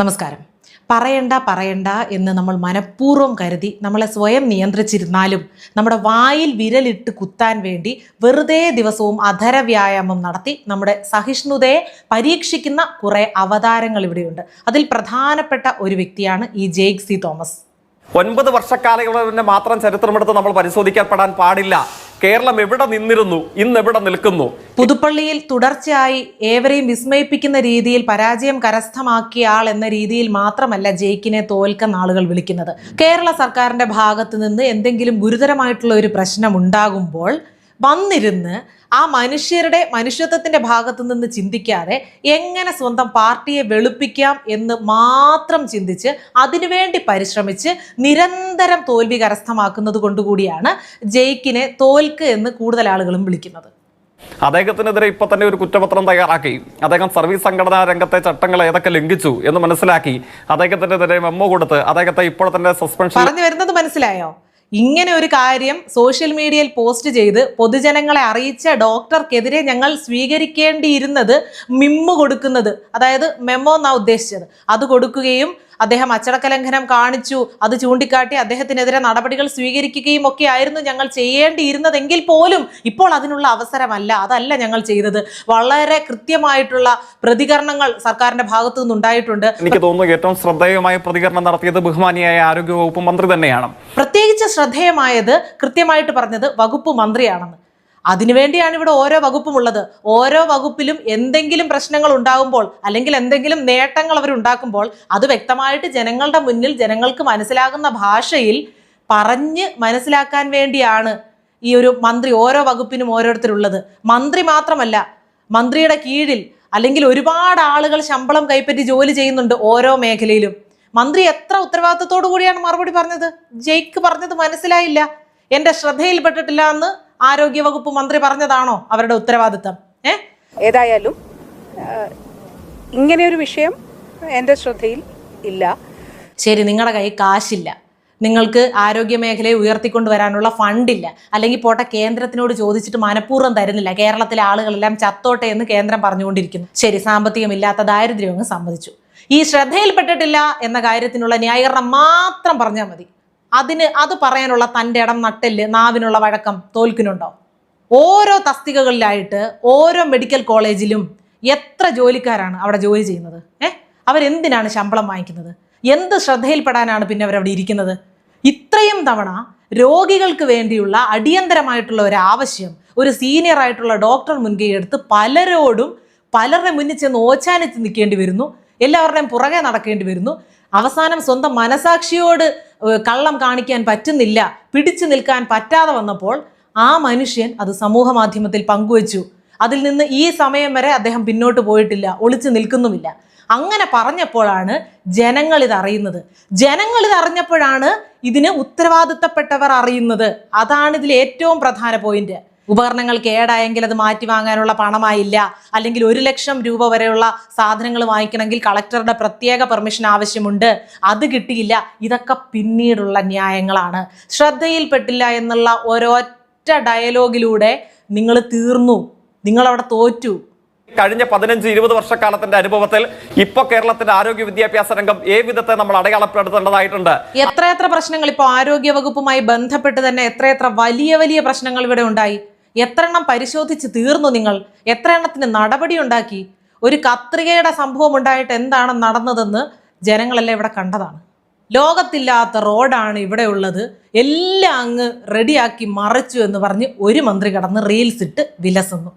നമസ്കാരം. പറയണ്ട പറയണ്ട എന്ന് നമ്മൾ മനഃപൂർവം കരുതി നമ്മളെ സ്വയം നിയന്ത്രിച്ചിരുന്നാലും നമ്മുടെ വായിൽ വിരലിട്ട് കുത്താൻ വേണ്ടി വെറുതെ ദിവസവും അധര വ്യായാമം നടത്തി നമ്മുടെ സഹിഷ്ണുതയെ പരീക്ഷിക്കുന്ന കുറേ അവതാരങ്ങൾ ഇവിടെയുണ്ട്. അതിൽ പ്രധാനപ്പെട്ട ഒരു വ്യക്തിയാണ് ഈ ജെയ്ക് സി തോമസ്. ഒൻപത് തന്നെ മാത്രം ചരിത്രമെടുത്ത് നമ്മൾ പരിശോധിക്കപ്പെടാൻ പാടില്ല. കേരളം എവിടെ നിന്നിരുന്നു? ഇന്ന് എവിടെ നിൽക്കുന്നു? പുതുപ്പള്ളിയിൽ തുടർച്ചയായി ഏവരെയും വിസ്മയിപ്പിക്കുന്ന രീതിയിൽ പരാജയം കരസ്ഥമാക്കിയ ആൾ എന്ന രീതിയിൽ മാത്രമല്ല ജയിക്കിനെ തോൽക്കുന്ന ആളുകൾ വിളിക്കുന്നത്. കേരള സർക്കാരിന്റെ ഭാഗത്ത് നിന്ന് എന്തെങ്കിലും ഗുരുതരമായിട്ടുള്ള ഒരു പ്രശ്നം ഉണ്ടാകുമ്പോൾ വന്നിരുന്ന് ആ മനുഷ്യരുടെ മനുഷ്യത്വത്തിന്റെ ഭാഗത്തു നിന്ന് ചിന്തിക്കാതെ എങ്ങനെ സ്വന്തം പാർട്ടിയെ വെളുപ്പിക്കാം എന്ന് മാത്രം ചിന്തിച്ച് അതിനുവേണ്ടി പരിശ്രമിച്ച് നിരന്തരം തോൽവി കരസ്ഥമാക്കുന്നത് കൊണ്ടുകൂടിയാണ് ജയിക്കിനെ തോൽക്ക് എന്ന് കൂടുതൽ ആളുകളും വിളിക്കുന്നത്. അദ്ദേഹത്തിനെതിരെ ഇപ്പൊ തന്നെ ഒരു കുറ്റപത്രം തയ്യാറാക്കി. അദ്ദേഹം സർവീസ് സംഘടനാ രംഗത്തെ ചട്ടങ്ങൾ ഏതൊക്കെ ലംഘിച്ചു എന്ന് മനസ്സിലാക്കി. അദ്ദേഹത്തിനെതിരെ മെമ്മോ കൊടുത്ത് അദ്ദേഹത്തെ ഇപ്പോൾ തന്നെ സസ്പെൻഷൻ പറഞ്ഞു വരുന്നത് മനസ്സിലായോ? ഇങ്ങനെ ഒരു കാര്യം സോഷ്യൽ മീഡിയയിൽ പോസ്റ്റ് ചെയ്ത് പൊതുജനങ്ങളെ അറിയിച്ച ഡോക്ടർക്കെതിരെ ഞങ്ങൾ സ്വീകരിക്കേണ്ടിയിരുന്നത് മിമ്മ് കൊടുക്കുന്നത്. അതായത് മെമ്മോ എന്നാണ് ഉദ്ദേശിച്ചത്. അത് കൊടുക്കുകയും അദ്ദേഹം അച്ചടക്ക ലംഘനം കാണിച്ചു. അത് ചൂണ്ടിക്കാട്ടി അദ്ദേഹത്തിനെതിരെ നടപടികൾ സ്വീകരിക്കുകയും ഒക്കെ ആയിരുന്നു ഞങ്ങൾ ചെയ്യേണ്ടിയിരുന്നതെങ്കിൽ പോലും ഇപ്പോൾ അതിനുള്ള അവസരമല്ല. അതല്ല ഞങ്ങൾ ചെയ്തത്. വളരെ കൃത്യമായിട്ടുള്ള പ്രതികരണങ്ങൾ സർക്കാരിന്റെ ഭാഗത്തു നിന്നുണ്ടായിട്ടുണ്ട്. എനിക്ക് തോന്നുന്നു ഏറ്റവും ശ്രദ്ധേയമായ പ്രതികരണം നടത്തിയത് ബഹുമാനിയായ ആരോഗ്യവകുപ്പ് മന്ത്രി തന്നെയാണ്. പ്രത്യേകിച്ച് ശ്രദ്ധേയമായത് കൃത്യമായിട്ട് പറഞ്ഞത് വകുപ്പ് മന്ത്രിയാണെന്ന്. അതിനുവേണ്ടിയാണ് ഇവിടെ ഓരോ വകുപ്പും ഉള്ളത്. ഓരോ വകുപ്പിലും എന്തെങ്കിലും പ്രശ്നങ്ങൾ ഉണ്ടാകുമ്പോൾ അല്ലെങ്കിൽ എന്തെങ്കിലും നേട്ടങ്ങൾ അവർ ഉണ്ടാക്കുമ്പോൾ അത് വ്യക്തമായിട്ട് ജനങ്ങളുടെ മുന്നിൽ ജനങ്ങൾക്ക് മനസ്സിലാകുന്ന ഭാഷയിൽ പറഞ്ഞ് മനസ്സിലാക്കാൻ വേണ്ടിയാണ് ഈ ഒരു മന്ത്രി ഓരോ വകുപ്പിനും ഓരോരുത്തരുള്ളത്. മന്ത്രി മാത്രമല്ല മന്ത്രിയുടെ കീഴിൽ അല്ലെങ്കിൽ ഒരുപാട് ആളുകൾ ശമ്പളം കൈപ്പറ്റി ജോലി ചെയ്യുന്നുണ്ട് ഓരോ മേഖലയിലും. മന്ത്രി എത്ര ഉത്തരവാദിത്തത്തോടു കൂടിയാണ് മറുപടി പറഞ്ഞത്? ജയ്ക്ക് പറഞ്ഞത് മനസ്സിലായില്ല. എന്റെ ശ്രദ്ധയിൽപ്പെട്ടിട്ടില്ല എന്ന് ആരോഗ്യവകുപ്പ് മന്ത്രി പറഞ്ഞതാണോ അവരുടെ ഉത്തരവാദിത്തം? ഏ? ഏതായാലും ഇങ്ങനെയൊരു വിഷയം എന്റെ ശ്രദ്ധയിൽ ഇല്ല. ശരി നിങ്ങളുടെ കയ്യിൽ കാശില്ല. നിങ്ങൾക്ക് ആരോഗ്യ മേഖലയെ ഉയർത്തിക്കൊണ്ടുവരാനുള്ള ഫണ്ടില്ല. അല്ലെങ്കിൽ പോട്ടെ കേന്ദ്രത്തിനോട് ചോദിച്ചിട്ട് മനഃപൂർവം തരുന്നില്ല. കേരളത്തിലെ ആളുകളെല്ലാം ചത്തോട്ടെ എന്ന് കേന്ദ്രം പറഞ്ഞുകൊണ്ടിരിക്കുന്നു. ശരി സാമ്പത്തികമില്ലാത്ത ദാരിദ്ര്യം അങ്ങ് സമ്മതിച്ചു. ഈ ശ്രദ്ധയിൽപ്പെട്ടിട്ടില്ല എന്ന കാര്യത്തിനുള്ള ന്യായീകരണം മാത്രം പറഞ്ഞാൽ മതി. അതിന് അത് പറയാനുള്ള തന്റെ ഇടം നട്ടെല്ല് നാവിനുള്ള വഴക്കം തോൽക്കുന്നുണ്ടോ? ഓരോ തസ്തികകളിലായിട്ട് ഓരോ മെഡിക്കൽ കോളേജിലും എത്ര ജോലിക്കാരാണ് അവിടെ ജോലി ചെയ്യുന്നത്? ഏഹ് അവരെന്തിനാണ് ശമ്പളം വാങ്ങിക്കുന്നത്? എന്ത് ശ്രദ്ധയിൽപ്പെടാനാണ് പിന്നെ അവരവിടെ ഇരിക്കുന്നത്? ഇത്രയും തവണ രോഗികൾക്ക് വേണ്ടിയുള്ള അടിയന്തരമായിട്ടുള്ള ഒരു ആവശ്യം ഒരു സീനിയർ ആയിട്ടുള്ള ഡോക്ടർ മുൻകൈ എടുത്ത് പലരോടും പലരുടെ മുന്നിൽ ചെന്ന് ഓച്ചാനിച്ച് നിൽക്കേണ്ടി വരുന്നു. എല്ലാവരുടെയും പുറകെ നടക്കേണ്ടി വരുന്നു. അവസാനം സ്വന്തം മനസാക്ഷിയോട് കള്ളം കാണിക്കാൻ പറ്റുന്നില്ല പിടിച്ചു നിൽക്കാൻ പറ്റാതെ വന്നപ്പോൾ ആ മനുഷ്യൻ അത് സമൂഹ മാധ്യമത്തിൽ പങ്കുവച്ചു. അതിൽ നിന്ന് ഈ സമയം വരെ അദ്ദേഹം പിന്നോട്ട് പോയിട്ടില്ല ഒളിച്ചു നിൽക്കുന്നുമില്ല. അങ്ങനെ പറഞ്ഞപ്പോഴാണ് ജനങ്ങൾ ഇത് അറിയുന്നത്. ജനങ്ങൾ ഇത് അറിഞ്ഞപ്പോഴാണ് ഇതിന് ഉത്തരവാദിത്തപ്പെട്ടവർ അറിയുന്നത്. അതാണ് ഇതിൽ ഏറ്റവും പ്രധാന പോയിന്റ് ഉപകരണങ്ങൾ കേടായെങ്കിൽ അത് മാറ്റി വാങ്ങാനുള്ള പണമായില്ല. അല്ലെങ്കിൽ ഒരു ലക്ഷം രൂപ വരെയുള്ള സാധനങ്ങൾ വാങ്ങിക്കണമെങ്കിൽ കളക്ടറുടെ പ്രത്യേക പെർമിഷൻ ആവശ്യമുണ്ട്. അത് കിട്ടിയില്ല. ഇതൊക്കെ പിന്നീടുള്ള ന്യായങ്ങളാണ്. ശ്രദ്ധയിൽപ്പെട്ടില്ല എന്നുള്ള ഒരൊറ്റ ഡയലോഗിലൂടെ നിങ്ങൾ തീർന്നു. നിങ്ങളവിടെ തോറ്റു. കഴിഞ്ഞ പതിനഞ്ച് ഇരുപത് വർഷക്കാലത്തിന്റെ അനുഭവത്തിൽ ഇപ്പൊ കേരളത്തിന്റെ ആരോഗ്യ വിദ്യാഭ്യാസ രംഗം ഏ വിധത്തെ നമ്മൾ അടയാളപ്പെടുത്തേണ്ടതായിട്ടുണ്ട്. എത്രയെത്ര പ്രശ്നങ്ങൾ ഇപ്പോൾ ആരോഗ്യ വകുപ്പുമായി ബന്ധപ്പെട്ട് തന്നെ എത്രയെത്ര വലിയ വലിയ പ്രശ്നങ്ങൾ ഇവിടെ ഉണ്ടായി? എത്ര എണ്ണം പരിശോധിച്ച് തീർന്നു നിങ്ങൾ? എത്ര എണ്ണത്തിന് നടപടി ഉണ്ടാക്കി? ഒരു കത്രികയുടെ സംഭവം ഉണ്ടായിട്ട് എന്താണ് നടന്നതെന്ന് ജനങ്ങളെല്ലാം ഇവിടെ കണ്ടതാണ്. ലോകത്തില്ലാത്ത റോഡാണ് ഇവിടെ ഉള്ളത്. എല്ലാം അങ്ങ് റെഡിയാക്കി മറച്ചു എന്ന് പറഞ്ഞ് ഒരു മന്ത്രി കടന്ന് റീൽസ് ഇട്ട് വിലസുന്നു.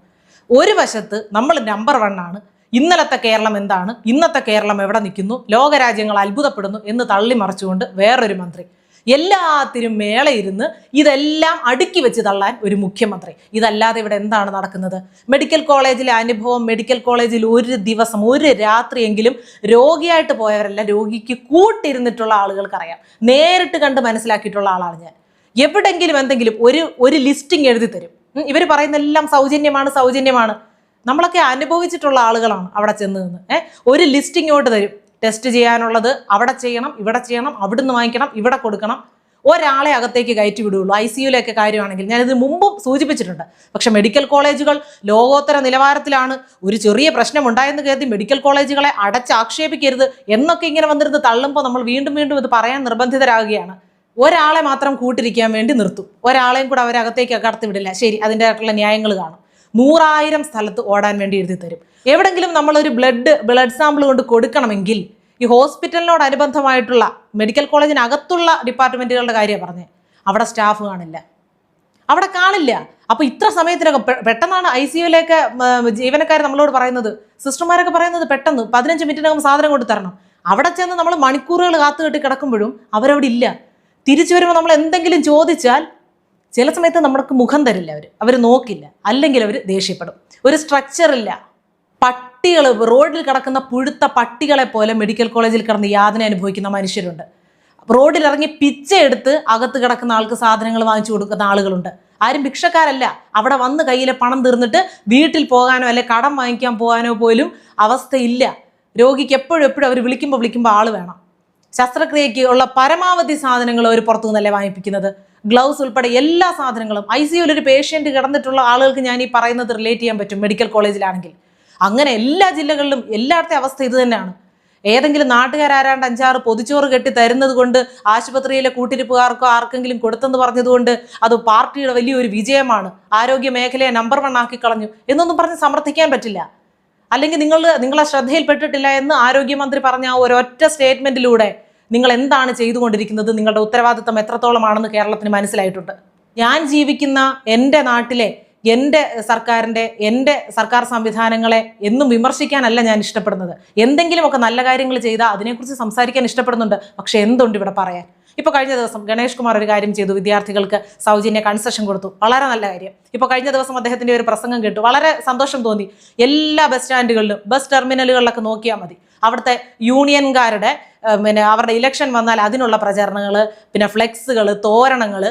ഒരു വശത്ത് നമ്മൾ നമ്പർ വൺ ആണ്. ഇന്നലത്തെ കേരളം എന്താണ്? ഇന്നത്തെ കേരളം എവിടെ നിൽക്കുന്നു? ലോകരാജ്യങ്ങൾ അത്ഭുതപ്പെടുന്നു എന്ന് തള്ളി മറിച്ചുകൊണ്ട് വേറൊരു മന്ത്രി. എല്ലാത്തിനും മേളയിരുന്ന് ഇതെല്ലാം അടുക്കി വെച്ച് തള്ളാൻ ഒരു മുഖ്യമന്ത്രി. ഇതല്ലാതെ ഇവിടെ എന്താണ് നടക്കുന്നത്? മെഡിക്കൽ കോളേജിലെ അനുഭവം മെഡിക്കൽ കോളേജിൽ ഒരു ദിവസം ഒരു രാത്രിയെങ്കിലും രോഗിയായിട്ട് പോയവരല്ല രോഗിക്ക് കൂട്ടിരുന്നിട്ടുള്ള ആളുകൾക്കറിയാം. നേരിട്ട് കണ്ട് മനസ്സിലാക്കിയിട്ടുള്ള ആളാണ് ഞാൻ. എവിടെങ്കിലും എന്തെങ്കിലും ഒരു ഒരു ലിസ്റ്റിംഗ് എഴുതി തരും. ഇവർ പറയുന്ന എല്ലാം സൗജന്യമാണ് സൗജന്യമാണ്. നമ്മളൊക്കെ അനുഭവിച്ചിട്ടുള്ള ആളുകളാണ് അവിടെ ചെന്ന് നിന്ന്. ഏഹ് ഒരു ലിസ്റ്റിങ്ങോട്ട് തരും. ടെസ്റ്റ് ചെയ്യാനുള്ളത് അവിടെ ചെയ്യണം ഇവിടെ ചെയ്യണം അവിടുന്ന് വാങ്ങിക്കണം ഇവിടെ കൊടുക്കണം. ഒരാളെ അകത്തേക്ക് കയറ്റി വിടുകയുള്ളൂ. ഐ സിയുലൊക്കെ കാര്യമാണെങ്കിൽ ഇതിന് മുമ്പും സൂചിപ്പിച്ചിട്ടുണ്ട്. പക്ഷെ മെഡിക്കൽ കോളേജുകൾ ലോകോത്തര നിലവാരത്തിലാണ് ഒരു ചെറിയ പ്രശ്നം ഉണ്ടായെന്ന് കരുതി മെഡിക്കൽ കോളേജുകളെ അടച്ചാക്ഷേപിക്കരുത് എന്നൊക്കെ ഇങ്ങനെ വന്നിരുന്ന് തള്ളുമ്പോൾ നമ്മൾ വീണ്ടും വീണ്ടും ഇത് പറയാൻ നിർബന്ധിതരാകുകയാണ്. ഒരാളെ മാത്രം കൂട്ടിരിക്കാൻ വേണ്ടി നിർത്തും. ഒരാളെയും കൂടെ അവരകത്തേക്ക് കടത്തി വിടില്ല. ശരി അതിന്റെ ആയിട്ടുള്ള ന്യായങ്ങൾ കാണും. നൂറായിരം സ്ഥലത്ത് ഓടാൻ വേണ്ടി എഴുതി തരും. എവിടെങ്കിലും നമ്മളൊരു ബ്ലഡ് ബ്ലഡ് സാമ്പിൾ കൊണ്ട് കൊടുക്കണമെങ്കിൽ ഈ ഹോസ്പിറ്റലിനോടനുബന്ധമായിട്ടുള്ള മെഡിക്കൽ കോളേജിനകത്തുള്ള ഡിപ്പാർട്ട്മെന്റുകളുടെ കാര്യം പറഞ്ഞേ അവിടെ സ്റ്റാഫ് കാണില്ല. അവിടെ കാണില്ല. അപ്പോൾ ഇത്ര സമയത്തിനൊക്കെ പെട്ടെന്നാണ് ഐ സി യുവിലേക്ക് ജീവനക്കാർ നമ്മളോട് പറയുന്നത്. സിസ്റ്റർമാരൊക്കെ പറയുന്നത് പെട്ടെന്ന് പതിനഞ്ച് മിനിറ്റിനകം സാധനം കൊണ്ട് തരണം. അവിടെ ചെന്ന് നമ്മൾ മണിക്കൂറുകൾ കാത്തു കെട്ടി കിടക്കുമ്പോഴും അവരവിടെ ഇല്ല. തിരിച്ചു വരുമ്പോൾ നമ്മൾ എന്തെങ്കിലും ചോദിച്ചാൽ ചില സമയത്ത് നമ്മൾക്ക് മുഖം തരില്ല അവർ അവർ നോക്കില്ല. അല്ലെങ്കിൽ അവർ ദേഷ്യപ്പെടും. ഒരു സ്ട്രക്ചറില്ല പട്ടികൾ റോഡിൽ കിടക്കുന്ന പുഴുത്ത പട്ടികളെ പോലെ മെഡിക്കൽ കോളേജിൽ കിടന്ന് യാതന അനുഭവിക്കുന്ന മനുഷ്യരുണ്ട്. റോഡിൽ ഇറങ്ങി പിച്ച എടുത്ത് അകത്ത് കിടക്കുന്ന ആൾക്ക് സാധനങ്ങൾ വാങ്ങിച്ചു കൊടുക്കുന്ന ആളുകളുണ്ട്. ആരും ഭിക്ഷക്കാരല്ല. അവിടെ വന്ന് കയ്യിലെ പണം തീർന്നിട്ട് വീട്ടിൽ പോകാനോ അല്ലെ കടം വാങ്ങിക്കാൻ പോകാനോ പോലും അവസ്ഥയില്ല. രോഗിക്ക് എപ്പോഴും എപ്പോഴും അവർ വിളിക്കുമ്പോൾ വിളിക്കുമ്പോൾ ആൾ വേണം. ശസ്ത്രക്രിയയ്ക്ക് ഉള്ള പരമാവധി സാധനങ്ങൾ അവർ പുറത്തു നിന്നല്ലേ വാങ്ങിപ്പിക്കുന്നത്? ഗ്ലൗസ് ഉൾപ്പെടെ എല്ലാ സാധനങ്ങളും ഐ സിയുവിൽ ഒരു പേഷ്യന്റ് കിടന്നിട്ടുള്ള ആളുകൾക്ക് ഞാൻ ഈ പറയുന്നത് റിലേറ്റ് ചെയ്യാൻ പറ്റും മെഡിക്കൽ കോളേജിലാണെങ്കിൽ അങ്ങനെ എല്ലാ ജില്ലകളിലും എല്ലായിടത്തെ അവസ്ഥ ഇത് തന്നെയാണ്. ഏതെങ്കിലും നാട്ടുകാരാരാണ്ട് അഞ്ചാറ് പൊതിച്ചോറ് കെട്ടി തരുന്നത് കൊണ്ട് ആശുപത്രിയിലെ കൂട്ടിരിപ്പുകാർക്കോ ആർക്കെങ്കിലും കൊടുത്തെന്ന് പറഞ്ഞതുകൊണ്ട് അത് പാർട്ടിയുടെ വലിയൊരു വിജയമാണ്. ആരോഗ്യ മേഖലയെ നമ്പർ വൺ ആക്കി കളഞ്ഞു എന്നൊന്നും പറഞ്ഞ് സമർത്ഥിക്കാൻ പറ്റില്ല. അല്ലെങ്കിൽ നിങ്ങൾ നിങ്ങളെ ശ്രദ്ധയിൽപ്പെട്ടിട്ടില്ല എന്ന് ആരോഗ്യമന്ത്രി പറഞ്ഞ ആ ഒരൊറ്റ സ്റ്റേറ്റ്മെന്റിലൂടെ നിങ്ങൾ എന്താണ് ചെയ്തുകൊണ്ടിരിക്കുന്നത്? നിങ്ങളുടെ ഉത്തരവാദിത്തം എത്രത്തോളമാണെന്ന് കേരളത്തിന് മനസ്സിലായിട്ടുണ്ട്. ഞാൻ ജീവിക്കുന്ന എന്റെ നാട്ടിലെ എന്റെ സർക്കാരിന്റെ എന്റെ സർക്കാർ സംവിധാനങ്ങളെ എന്നും വിമർശിക്കാനല്ല ഞാൻ ഇഷ്ടപ്പെടുന്നത്. എന്തെങ്കിലുമൊക്കെ നല്ല കാര്യങ്ങൾ ചെയ്താൽ അതിനെക്കുറിച്ച് സംസാരിക്കാൻ ഇഷ്ടപ്പെടുന്നുണ്ട്. പക്ഷേ എന്തുണ്ട് ഇവിടെ പറയാൻ? ഇപ്പോൾ കഴിഞ്ഞ ദിവസം ഗണേഷ് കുമാർ ഒരു കാര്യം ചെയ്തു. വിദ്യാർത്ഥികൾക്ക് സൗജന്യ കൺസെഷൻ കൊടുത്തു. വളരെ നല്ല കാര്യം. ഇപ്പോൾ കഴിഞ്ഞ ദിവസം അദ്ദേഹത്തിന്റെ ഒരു പ്രസംഗം കേട്ടു. വളരെ സന്തോഷം തോന്നി. എല്ലാ ബസ് സ്റ്റാൻഡുകളിലും ബസ് ടെർമിനലുകളിലൊക്കെ നോക്കിയാൽ മതി. അവിടുത്തെ യൂണിയൻകാരുടെ പിന്നെ അവരുടെ ഇലക്ഷൻ വന്നാൽ അതിനുള്ള പ്രചരണങ്ങൾ പിന്നെ ഫ്ലെക്സുകൾ തോരണങ്ങൾ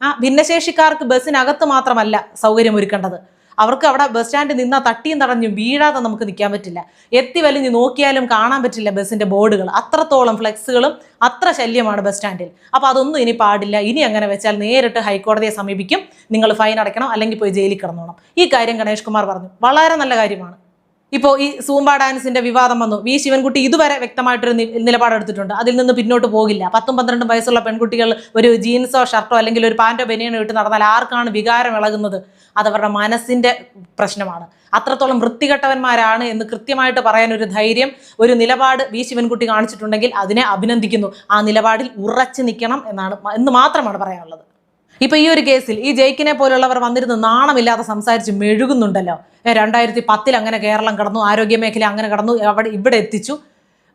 ആ ഭിന്നശേഷിക്കാർക്ക് ബസ്സിനകത്ത് മാത്രമല്ല സൗകര്യം ഒരുക്കേണ്ടത്. അവർക്ക് അവിടെ ബസ് സ്റ്റാൻഡിൽ നിന്നാൽ തട്ടിയും തടഞ്ഞും വീഴാതെ നമുക്ക് നിൽക്കാൻ പറ്റില്ല. എത്തി വലിഞ്ഞ് നോക്കിയാലും കാണാൻ പറ്റില്ല ബസ്സിന്റെ ബോർഡുകൾ. അത്രത്തോളം ഫ്ലെക്സുകളും അത്ര ശല്യമാണ് ബസ് സ്റ്റാൻഡിൽ. അപ്പോൾ അതൊന്നും ഇനി പാടില്ല. ഇനി അങ്ങനെ വെച്ചാൽ നേരിട്ട് ഹൈക്കോടതിയെ സമീപിക്കും. നിങ്ങൾ ഫൈൻ അടയ്ക്കണം അല്ലെങ്കിൽ പോയി ജയിലിൽ കിടന്നോണം. ഈ കാര്യം ഗണേഷ് കുമാർ പറഞ്ഞു. വളരെ നല്ല കാര്യമാണ്. ഇപ്പോൾ ഈ സൂംബ ഡാൻസിന്റെ വിവാദം വന്നു. വി ശിവൻകുട്ടി ഇതുവരെ വ്യക്തമായിട്ടൊരു നിലപാടെടുത്തിട്ടുണ്ട് അതിൽ നിന്ന് പിന്നോട്ട് പോകില്ല. പത്തും പന്ത്രണ്ടും വയസ്സുള്ള പെൺകുട്ടികൾ ഒരു ജീൻസോ ഷർട്ടോ അല്ലെങ്കിൽ ഒരു പാന്റോ ബനിയനോ ഇട്ട് നടന്നാൽ ആർക്കാണ് വികാരം ഇളകുന്നത്? അത് അവരുടെ മനസ്സിന്റെ പ്രശ്നമാണ്. അത്രത്തോളം വൃത്തികെട്ടവന്മാരാണ് എന്ന് കൃത്യമായിട്ട് പറയാൻ ഒരു ധൈര്യം ഒരു നിലപാട് വി ശിവൻകുട്ടി കാണിച്ചിട്ടുണ്ടെങ്കിൽ അതിനെ അഭിനന്ദിക്കുന്നു. ആ നിലപാടിൽ ഉറച്ചു നിൽക്കണം എന്നാണ് എന്ന് മാത്രമാണ് പറയാനുള്ളത്. ഇപ്പൊ ഈ ഒരു കേസിൽ ഈ ജയിക്കിനെ പോലുള്ളവർ വന്നിരുന്ന് നാണമില്ലാതെ സംസാരിച്ച് മെഴുകുന്നുണ്ടല്ലോ. രണ്ടായിരത്തി പത്തിൽ അങ്ങനെ കേരളം കടന്നു ആരോഗ്യ മേഖല അങ്ങനെ കടന്നു അവിടെ ഇവിടെ എത്തിച്ചു.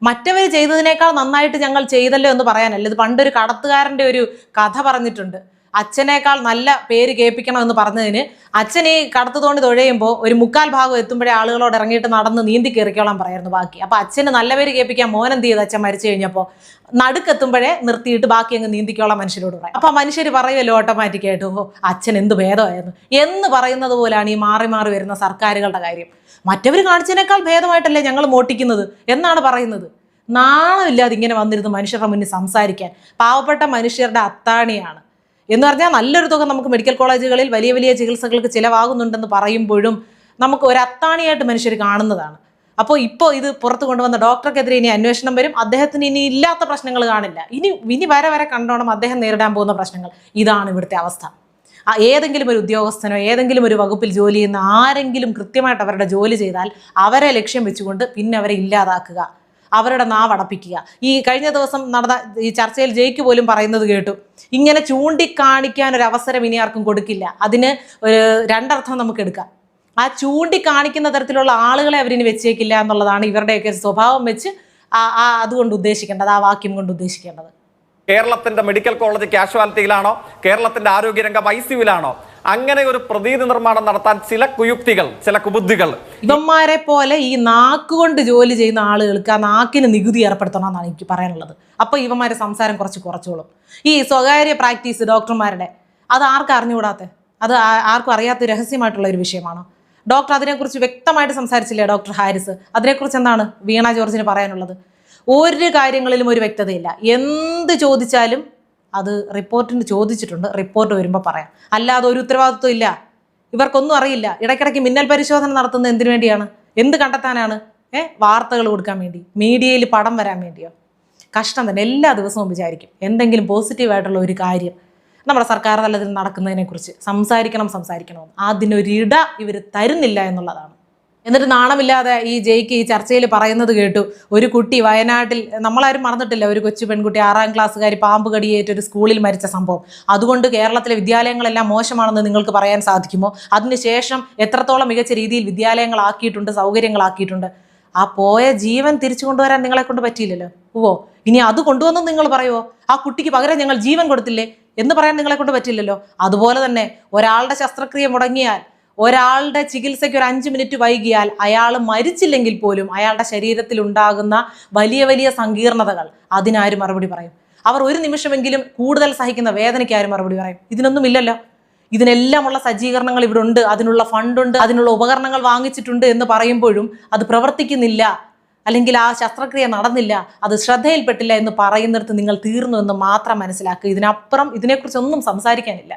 മറ്റവർ ചെയ്തതിനേക്കാൾ നന്നായിട്ട് ഞങ്ങൾ ചെയ്തല്ലോ എന്ന് പറയാനല്ല. ഇത് പണ്ടൊരു കടത്തുകാരന്റെ ഒരു കഥ പറഞ്ഞിട്ടുണ്ട്. അച്ഛനേക്കാൾ നല്ല പേര് കേൾപ്പിക്കണം എന്ന് പറഞ്ഞതിന് അച്ഛൻ ഈ കടത്തു തോണി തുഴയുമ്പോൾ ഒരു മുക്കാൽ ഭാഗം എത്തുമ്പോഴേ ആളുകളോട് ഇറങ്ങിയിട്ട് നടന്ന് നീന്തി കയറിക്കോളാൻ പറയായിരുന്നു ബാക്കി. അപ്പോൾ അച്ഛന് നല്ല പേര് കേൾപ്പിക്കാൻ മോൻ എന്ത് അച്ഛൻ മരിച്ചു കഴിഞ്ഞപ്പോൾ നടുക്കെത്തുമ്പോഴേ നിർത്തിയിട്ട് ബാക്കി അങ്ങ് നീന്തിക്കോളാം മനുഷ്യരോട് പറയും. അപ്പോൾ മനുഷ്യർ പറയുമല്ലോ ഓട്ടോമാറ്റിക്കായിട്ട് ഓ അച്ഛൻ എന്ത് ഭേദമായിരുന്നു? എന്ന് പറയുന്നത് പോലാണ് ഈ മാറി മാറി വരുന്ന സർക്കാരുകളുടെ കാര്യം. മറ്റവർ കാണിച്ചതിനേക്കാൾ ഭേദമായിട്ടല്ലേ ഞങ്ങൾ മോട്ടിക്കുന്നത് എന്നാണ് പറയുന്നത്. നാണമില്ലാതെ ഇങ്ങനെ വന്നിരുന്ന് മനുഷ്യരുടെ മുന്നിൽ സംസാരിക്കാൻ. പാവപ്പെട്ട മനുഷ്യരുടെ അത്താണിയാണ്. എന്ന് പറഞ്ഞാൽ നല്ലൊരു തുക നമുക്ക് മെഡിക്കൽ കോളേജുകളിൽ വലിയ വലിയ ചികിത്സകൾക്ക് ചിലവാകുന്നുണ്ടെന്ന് പറയുമ്പോഴും നമുക്ക് ഒരു അത്താണിയായിട്ട് മനുഷ്യർ കാണുന്നതാണ്. അപ്പോൾ ഇപ്പോൾ ഇത് പുറത്ത് കൊണ്ടുവന്ന ഡോക്ടർക്കെതിരെ ഇനി അന്വേഷണം വരും. അദ്ദേഹത്തിന് ഇനി ഇല്ലാത്ത പ്രശ്നങ്ങൾ കാണില്ല. ഇനി ഇനി വരെ വരെ കണ്ടോണം അദ്ദേഹം നേരിടാൻ പോകുന്ന പ്രശ്നങ്ങൾ. ഇതാണ് ഇവിടുത്തെ അവസ്ഥ. ഏതെങ്കിലും ഒരു ഉദ്യോഗസ്ഥനോ ഏതെങ്കിലും ഒരു വകുപ്പിൽ ജോലി ചെയ്യുന്ന ആരെങ്കിലും കൃത്യമായിട്ട് അവരുടെ ജോലി ചെയ്താൽ അവരെ ലക്ഷ്യം വെച്ചുകൊണ്ട് പിന്നെ അവരെ ഇല്ലാതാക്കുക. അവരുടെ നാവ് അടപ്പിക്കുക ഈ കഴിഞ്ഞ ദിവസം നടന്ന ഈ ചർച്ചയിൽ ജയിക്ക് പോലും പറയുന്നത് കേട്ടു. ഇങ്ങനെ ചൂണ്ടിക്കാണിക്കാൻ ഒരു അവസരം ഇനി ആർക്കും കൊടുക്കില്ല. അതിന് ഒരു രണ്ടർത്ഥം നമുക്ക് എടുക്കാം. ആ ചൂണ്ടിക്കാണിക്കുന്ന തരത്തിലുള്ള ആളുകളെ അവരിനി വെച്ചേക്കില്ല എന്നുള്ളതാണ് ഇവരുടെയൊക്കെ സ്വഭാവം വെച്ച് ആ അതുകൊണ്ട് ഉദ്ദേശിക്കേണ്ടത് ആ വാക്യം കൊണ്ട് ഉദ്ദേശിക്കേണ്ടത്. കേരളത്തിന്റെ മെഡിക്കൽ കോളേജ് കാഷ്വാലിറ്റിയിലാണോ? കേരളത്തിന്റെ ആരോഗ്യരംഗം ഐ സിയുലാണോ അങ്ങനെ ഒരു പ്രതീതി നിർമ്മാണം നടത്താൻ ചില കുയുക്തികൾ ചില കുബുദ്ധികൾ. ഇവന്മാരെ പോലെ ഈ നാക്കുകൊണ്ട് ജോലി ചെയ്യുന്ന ആളുകൾക്ക് ആ നാക്കിന് നികുതി ഏർപ്പെടുത്തണം എന്നാണ് എനിക്ക് പറയാനുള്ളത്. അപ്പോൾ ഇവന്മാരെ സംസാരം കുറച്ച് കുറച്ചോളും. ഈ സ്വകാര്യ പ്രാക്ടീസ് ഡോക്ടർമാരുടെ അത് ആർക്കും അറിഞ്ഞുകൂടാത്ത? അത് ആർക്കും അറിയാത്ത രഹസ്യമായിട്ടുള്ള ഒരു വിഷയമാണ്? ഡോക്ടർ അതിനെക്കുറിച്ച് വ്യക്തമായിട്ട് സംസാരിച്ചില്ലേ ഡോക്ടർ ഹാരിസ്? അതിനെക്കുറിച്ച് എന്താണ് വീണ ജോർജിന് പറയാനുള്ളത്? ഒരു കാര്യങ്ങളിലും ഒരു വ്യക്തതയില്ല. എന്ത് ചോദിച്ചാലും അത് റിപ്പോർട്ടിന് ചോദിച്ചിട്ടുണ്ട്. റിപ്പോർട്ട് വരുമ്പോൾ പറയാം. അല്ലാതെ ഒരു ഉത്തരവാദിത്വം ഇല്ല. ഇവർക്കൊന്നും അറിയില്ല. ഇടയ്ക്കിടയ്ക്ക് മിന്നൽ പരിശോധന നടത്തുന്നത് എന്തിനു വേണ്ടിയാണ്? എന്ത് കണ്ടെത്താനാണ്? ഏ? വാർത്തകൾ കൊടുക്കാൻ വേണ്ടി. മീഡിയയിൽ പടം വരാൻ വേണ്ടിയോ? കഷ്ടം തന്നെ. എല്ലാ ദിവസവും വിചാരിക്കും. എന്തെങ്കിലും പോസിറ്റീവായിട്ടുള്ള ഒരു കാര്യം നമ്മുടെ സർക്കാർ തലത്തിൽ നടക്കുന്നതിനെക്കുറിച്ച് സംസാരിക്കണം സംസാരിക്കണമെന്ന്. അതിനൊരിട ഇവർ തരുന്നില്ല എന്നുള്ളതാണ്. എന്നിട്ട് നാണമില്ലാതെ ഈ ജയിക്ക് ഈ ചർച്ചയിൽ പറയുന്നത് കേട്ടു. ഒരു കുട്ടി വയനാട്ടിൽ നമ്മളാരും മറന്നിട്ടില്ല ഒരു കൊച്ചു പെൺകുട്ടി ആറാം ക്ലാസ്സുകാരി പാമ്പ് കടിയേറ്റ് ഒരു സ്കൂളിൽ മരിച്ച സംഭവം. അതുകൊണ്ട് കേരളത്തിലെ വിദ്യാലയങ്ങളെല്ലാം മോശമാണെന്ന് നിങ്ങൾക്ക് പറയാൻ സാധിക്കുമോ? അതിനുശേഷം എത്രത്തോളം മികച്ച രീതിയിൽ വിദ്യാലയങ്ങളാക്കിയിട്ടുണ്ട് സൗകര്യങ്ങളാക്കിയിട്ടുണ്ട്? ആ പോയ ജീവൻ തിരിച്ചു കൊണ്ടുവരാൻ നിങ്ങളെ കൊണ്ട് പറ്റിയില്ലല്ലോ? ഓ ഇനി അത് കൊണ്ടുവന്നും നിങ്ങൾ പറയുമോ ആ കുട്ടിക്ക് പകരം ഞങ്ങൾ ജീവൻ കൊടുത്തില്ലേ? എന്ന് പറയാൻ നിങ്ങളെ കൊണ്ട് പറ്റില്ലല്ലോ? അതുപോലെ തന്നെ ഒരാളുടെ ശസ്ത്രക്രിയ മുടങ്ങിയാൽ ഒരാളുടെ ചികിത്സയ്ക്ക് ഒരു അഞ്ച് മിനിറ്റ് വൈകിയാൽ അയാൾ മരിച്ചില്ലെങ്കിൽ പോലും അയാളുടെ ശരീരത്തിൽ ഉണ്ടാകുന്ന വലിയ വലിയ സങ്കീർണതകൾ അതിനാരും മറുപടി പറയും. അവർ ഒരു നിമിഷമെങ്കിലും കൂടുതൽ സഹിക്കുന്ന വേദനയ്ക്ക് ആരും മറുപടി പറയും. ഇതിനൊന്നും ഇല്ലല്ലോ ഇതിനെല്ലാമുള്ള സജ്ജീകരണങ്ങൾ ഇവിടെ ഉണ്ട് അതിനുള്ള ഫണ്ടുണ്ട് അതിനുള്ള ഉപകരണങ്ങൾ വാങ്ങിച്ചിട്ടുണ്ട് എന്ന് പറയുമ്പോഴും അത് പ്രവർത്തിക്കുന്നില്ല. അല്ലെങ്കിൽ ആ ശസ്ത്രക്രിയ നടന്നില്ല അത് ശ്രദ്ധയിൽപ്പെട്ടില്ല എന്ന് പറയുന്നിടത്ത് നിങ്ങൾ തീർന്നു എന്ന് മാത്രം മനസ്സിലാക്കുക. ഇതിനപ്പുറം ഇതിനെക്കുറിച്ചൊന്നും സംസാരിക്കാനില്ല.